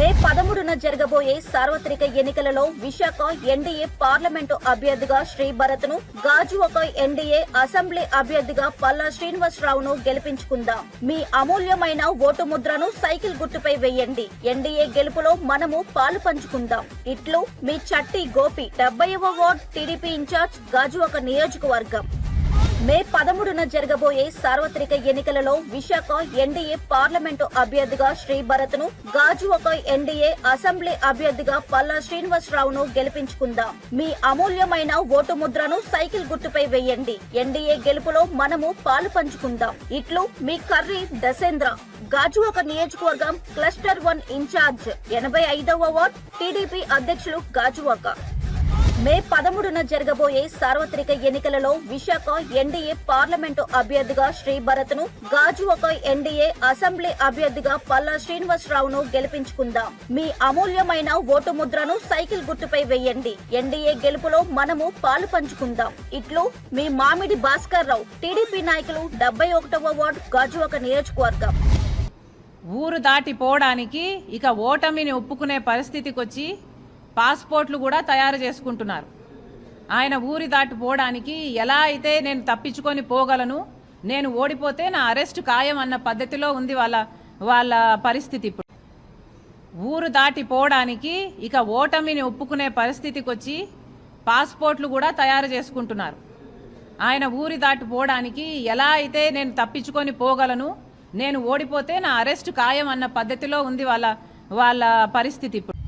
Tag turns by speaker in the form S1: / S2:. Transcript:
S1: మే పదమూడున జరగబోయే సార్వత్రిక ఎన్నికలలో విశాఖ ఎన్డీఏ పార్లమెంటు అభ్యర్థిగా శ్రీ భరత్ను గాజువాక ఎన్డీఏ అసెంబ్లీ అభ్యర్థిగా పల్లా శ్రీనివాసరావును గెలిపించుకుందాం. మీ అమూల్యమైన ఓటు ముద్రను సైకిల్ గుర్తుపై వేయండి. ఎన్డీఏ గెలుపులో మనము పాలు పంచుకుందాం. ఇట్లు మీ చట్టి గోపి డెబ్బైవ వార్డ్ టీడీపీ ఇన్ఛార్జ్ గాజువాక నియోజకవర్గం. మే పదమూడున జరగబోయే సార్వత్రిక ఎన్నికలలో విశాఖ ఎన్డీఏ పార్లమెంటు అభ్యర్థిగా శ్రీ భరత్ను గాజువాక ఎన్డీఏ అసెంబ్లీ అభ్యర్థిగా పల్లా శ్రీనివాసరావును గెలిపించుకుందాం. మీ అమూల్యమైన ఓటు ముద్రను సైకిల్ గుర్తుపై వేయండి. ఎన్డీఏ గెలుపులో మనము పాలు పంచుకుందాం. ఇట్లు మీ కర్రీ దశేంద్ర గాజువాక నియోజకవర్గం క్లస్టర్ వన్ ఇన్ఛార్జ్. ఎనభై ఐదవ వార్డ్ టీడీపీ అధ్యక్షులు గాజువాక మే పదమూడున జరగబోయే సార్వత్రిక ఎన్నికలలో విశాఖ ఎన్డీఏ పార్లమెంటు అభ్యర్థిగా శ్రీ భరత్ను ఒక ఎన్డీఏ అసెంబ్లీ అభ్యర్థిగా పల్లా శ్రీనివాసరావును గెలిపించుకుందాం. మీ అమూల్యమైన ఓటు ముద్రను సైకిల్ గుర్తుపై వేయండి. ఎన్డీఏ గెలుపులో మనము పాలు పంచుకుందాం. ఇట్లు మీ మామిడి భాస్కర్ రావు టీడీపీ నాయకులు డెబ్బై ఒకటవ వార్డు ఒక నియోజకవర్గం.
S2: ఊరు దాటిపోవడానికి ఇక ఓటమిని ఒప్పుకునే పరిస్థితికి వచ్చి పాస్పోర్ట్లు కూడా తయారు చేసుకుంటున్నారు. ఆయన ఊరి దాటిపోవడానికి ఎలా అయితే నేను తప్పించుకొని పోగలను నేను ఓడిపోతే నా అరెస్ట్ ఖాయం అన్న పద్ధతిలో ఉంది వాళ్ళ వాళ్ళ పరిస్థితి ఇప్పుడు. ఊరు దాటిపోవడానికి ఇక ఓటమిని ఒప్పుకునే పరిస్థితికి వచ్చి పాస్పోర్ట్లు కూడా తయారు చేసుకుంటున్నారు. ఆయన ఊరి దాటిపోవడానికి ఎలా అయితే నేను తప్పించుకొని పోగలను నేను ఓడిపోతే నా అరెస్ట్ ఖాయం అన్న పద్ధతిలో ఉంది వాళ్ళ వాళ్ళ పరిస్థితి ఇప్పుడు.